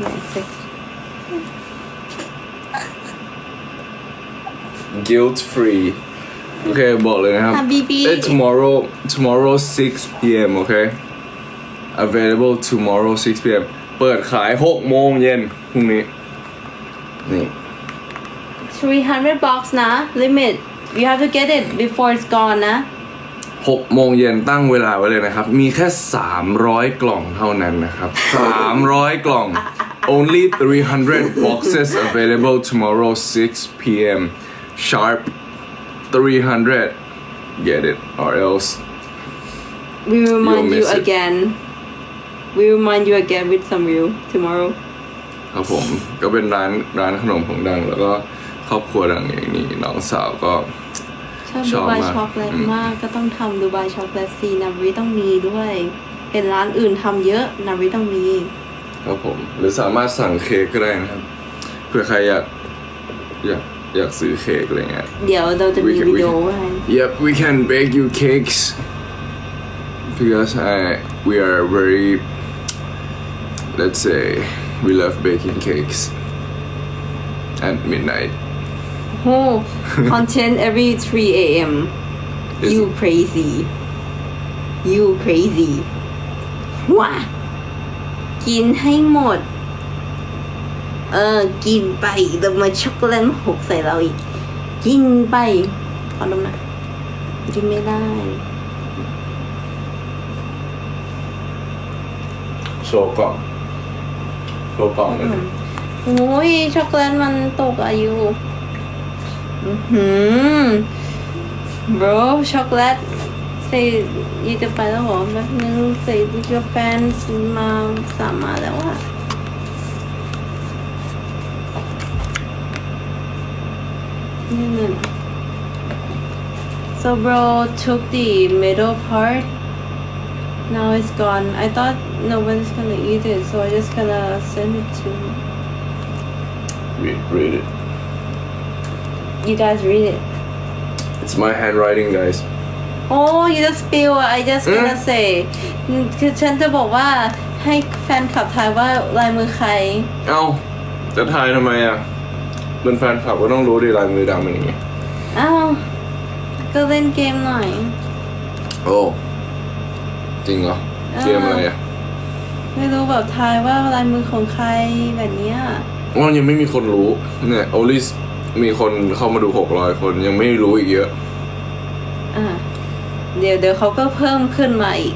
ไหนสิ guilt free โอเคบอกเลยนะครับฮาบีบี It's tomorrow tomorrow 6 p.m. okay available tomorrow 6 p.m. เปิดขาย6โมงเย็นพรุ่งนี้ นี่ 300 box นะ limit you have to get it before it's gone นะ 6โมงเย็นตั้งเวลาไว้เลยนะครับ มีแค่ 300 กล่องเท่านั้นนะครับ 300 กล่อง only 300 boxes available tomorrow 6 p.m. sharp 300 get it or else we remind You'll you miss it. again we remind you again with some review tomorrow ครับผมก็เป็นร้านร้านขนมของดัง แล้วก็ครอบครัวดังอย่างนี้น้องสาวก็ชอบชดูอบไบมากช็อกโกแลตอืมมากก็ต้องทำดูไบช็อกโกแลตซีนาวิต้องมีด้วยเห็นร้านอื่นทำเยอะนาวิต้องมี ครับผม หรือสามารถสั่งเค้กก็ได้นะครับเผื่อใครอยากอยากอยากซื้อเค้กอะไรเงี้ย เดี๋ยวเราจะ We มี can- วิ we ดีโอ can- ไว้ให้ Yep, we can bake you cakes because I we are very let's say we love baking cakes at midnight. โอ้ content every 3 a.m. Is you it- crazy you crazy ว้า กินให้หมด เออ กินไปเดี๋ยวมาช็อกโกแลตมาหกใส่เราอีก กินไปขอนมหนะกินไม่ได้ โชว์กล่องโชว์กล่องเลยนะโอ้ยช็อกโกแลตมันตกอายุอือหือ bro ช็อกโกแลต say you can buy the whole magazine, say with your friends, mom, sama, that one. So bro took the middle part. Now it's gone. I thought no one's gonna eat it, so I just gonna send it to. Read, read it. You guys read it. It's my handwriting, guys. Oh you just spill I just อืม gonna say อืมคือฉันจะบอกว่าให้แฟนคลับทายว่าลายมือใคร เอ้าจะทายทำไมอะเป็นแฟนคลับก็ต้องรู้ดิลายมือดำเป็นยังไงอ้าวก็เล่นเกมหน่อย โอ้จริงเหรออ่าเกมอะไรอะ ไม่รู้แบบทายว่าลายมือของใครแบบเนี้ยว่ายังไม่มีคนรู้ เนี่ยโอลิสมีคนเข้ามาดูหกร้อยคนยังไม่รู้อีกเยอะ อะ เดี๋ยวเดี๋ยวเขาก็เพิ่มขึ้นมาอีก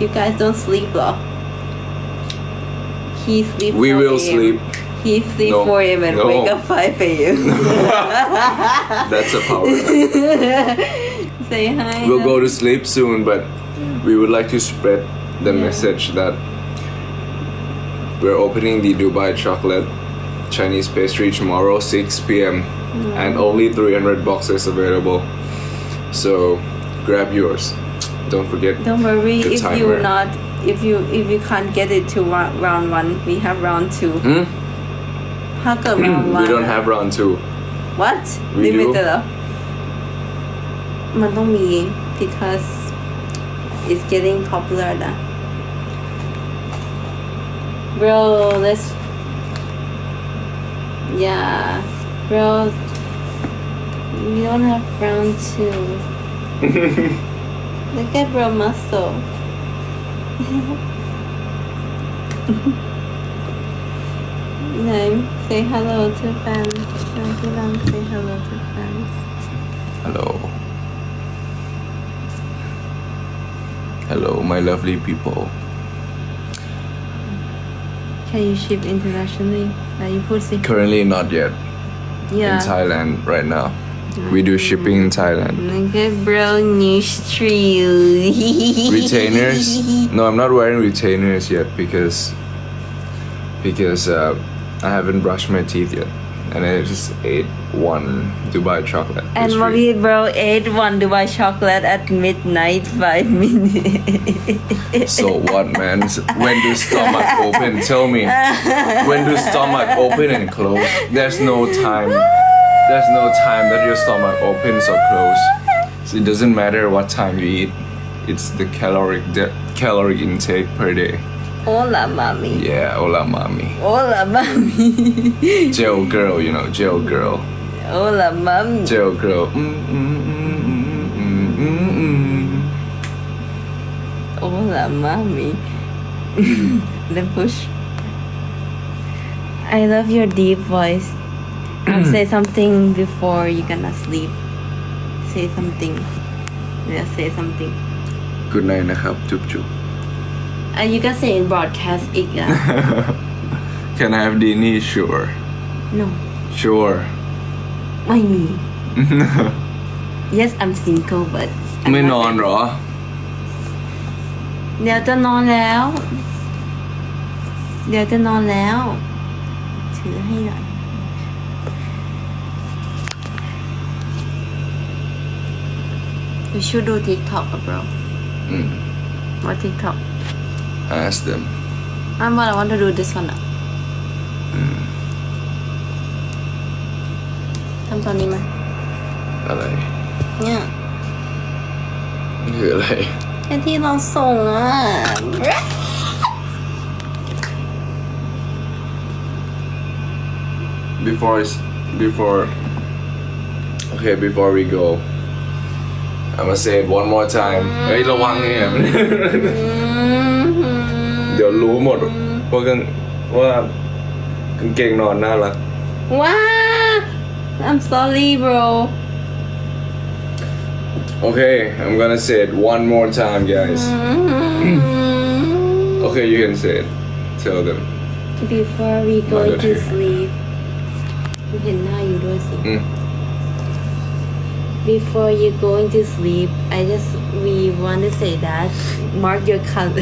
You guys don't sleep เหรอ He sleep we 4 will a.m. sleep He sleep No. 4 a.m. and No. wake up 5 a.m. that's a power Say hi we'll go to sleep soon but we would like to spread the message that we're opening the Dubai chocolate Chinese pastry tomorrow 6 p.m. and only 300 boxes available so grab yours don't forget Don't worry Good if timer. you not if you if you can't get it to round, round one we have round two หืม ถ้าเกิด round one we don't have round two what We do. limited เหรอมันต้องมี because it's getting popular นะ bro let's yeah bro we don't have round two Look at bro muscle. no, say hello to fans. Don't you say hello to fans. Hello. Hello, my lovely people. Can you ship internationally? Are you put Currently not yet. Yeah. In Thailand right now. We do shipping in Thailand. Look at bro new street. Retainers? No, I'm not wearing retainers yet because because uh, I haven't brushed my teeth yet, and I just ate one Dubai chocolate. And mommy bro ate one Dubai chocolate at midnight, five minutes. So what, man? When do stomach open? Tell me. When do stomach open and close? There's no time. There's no time that your stomach opens or close. So it doesn't matter what time you eat. It's the caloric de- calorie intake per day. Hola, mommy. yeah hola mommy Hola, mommy. jail girl you know jail girl Hola, mommy. jail girl mm, mm, mm, mm, mm, mm, mm. Hola, mommy. Then push. I love your deep voice Um, say something before you're gonna sleep. Say something. Yeah, say something. good night นะครับ จุ๊บจุ๊บ And you can say in broadcast อีกอ่ะ can I have Dini sure no sure ไม่มี Yes I'm single but I'm ไม่ not นอนเหรอ เดี๋ยวจะนอนแล้ว เดี๋ยวจะนอนแล้ว ถือให้หน่อย You should do TikTok bro อืม What TikTok ask them I'm what I want to do this one อ่ะทำตอนนี้ไหม อะไร เนี่ย คืออะไร แค่ที่เราส่งอ่ะ before is before okay before we go I'm gonna say it one more time เฮ้ยระวังเนี่ย เดี๋ยวรู้หมดว่ากางว่ากางเกงนอนน่ารัก ว้า I'm sorry bro Okay I'm gonna say it one more time guys Okay you can say it tell them Before we go Mother to dear. sleep เห็นหน้าอยู่ด้วยสิ อืม before you going to sleep I just we want to say that mark your cal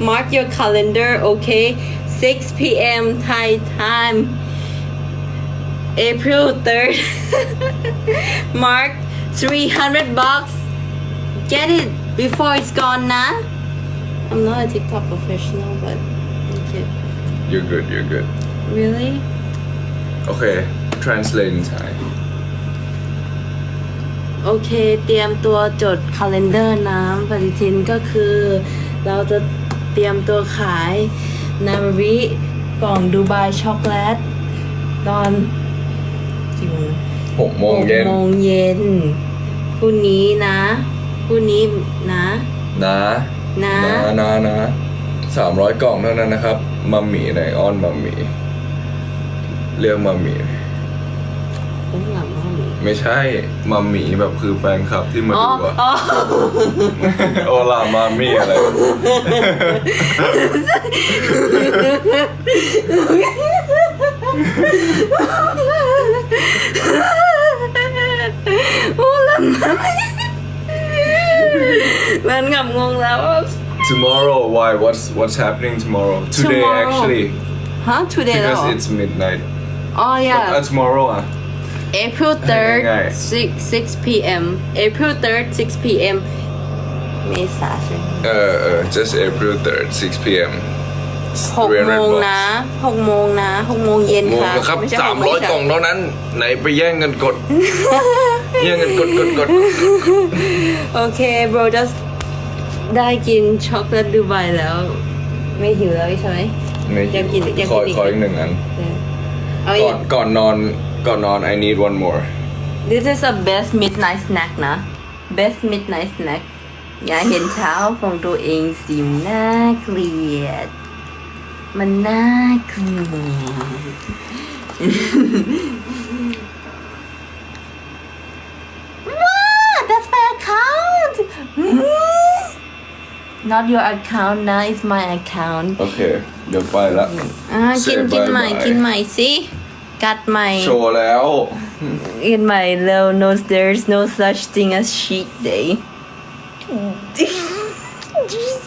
mark your calendar okay? 6 p.m. Thai time. April 3rd mark 300 bucks. Get it before it's gone นะ I'm not a TikTok professional but okay you're good you're good. Really? Okay translate in Thai โอเค เตรียมตัวจด calendar น้ำปฏิทินก็คือ เราจะเตรียมตัวขายนาริกล่องดูไบช็อกโกแลตตอนกี่โมงหกโมงเย็นหกโมงเย็นพรุ่งนี้นะพรุ่งนี้นะนะ นะ นะนะนะสามร้อยกล่องเท่านั้นนะครับมัมหมี่ไหนอ้อนมัมหมี่เรียกมัมหมี่ ต้องหลังว่ามีไม่ใช่มัมหมี่แบบคือแฟนคลับที่มาอ๋อดูอะอ๋อโอลามามี่อะไร โอ้ละมันมันกับงงแล้วว่า tomorrow why what's what's happening tomorrow today Tomorrow. actually ฮะ today แล้ว because เหรอ it's midnight อ๋อ yeah uh, tomorrow อะ April 3rd ง่าย6 6 p.m. April 3rd 6 p.m. เมษาใช่ไหมเออเออ just April 3rd 6 p.m. หก300โมง bucks นะหกโมงนะหกโมงเย็นโมงค่ะนะครับไม่ใช่สามหร้อยโงกล่องเท่านั้น ไหนไปแย่งกันกด แย่งกันกดกดกดโอเค bro just ได้กินช็อกโกแลตดูไบแล้ว ไม่หิวแล้วใช่ไหมไม่อยากกินอยากกินขออีกขออีกหนึ่งอันเอาก่อีอกนก่อนนอน ก่อนนอน I need one more This is a best midnight snack นะ best midnight snack อย่าเห็นเท้าของตัวเองสิมน่าเกลียด มันน่าเกลียด Wow, that's my account not your account นะ it's my account โอเค เดี๋ยวไปละ อ่ากิน Say กินใหม่ bye-bye กินใหม่สิ กัดใหม่ โชว์แล้ว in my little nose there's no such thing as cheat day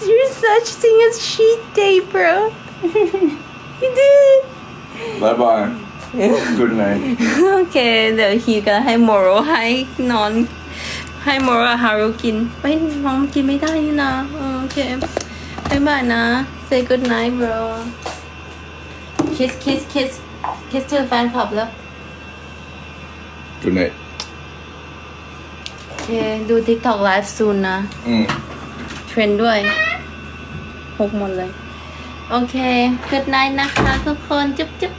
there's such thing as cheat day bro you did บายบาย good night โอเค เดี๋ยวฮีก็ให้โมโรให้นอน ให้โมโรฮารุกินไม่น้องกินไม่ได้นี่นะเออโอเคบายบายนะ say good night bro kiss kiss kiss Kiss to the fan club แล้ว good night โอเคดู TikTok live soon นะ อืม เทรนด์ด้วยโหกหมดเลย โอเค good night นะคะทุกคน จุ๊บจุ๊บ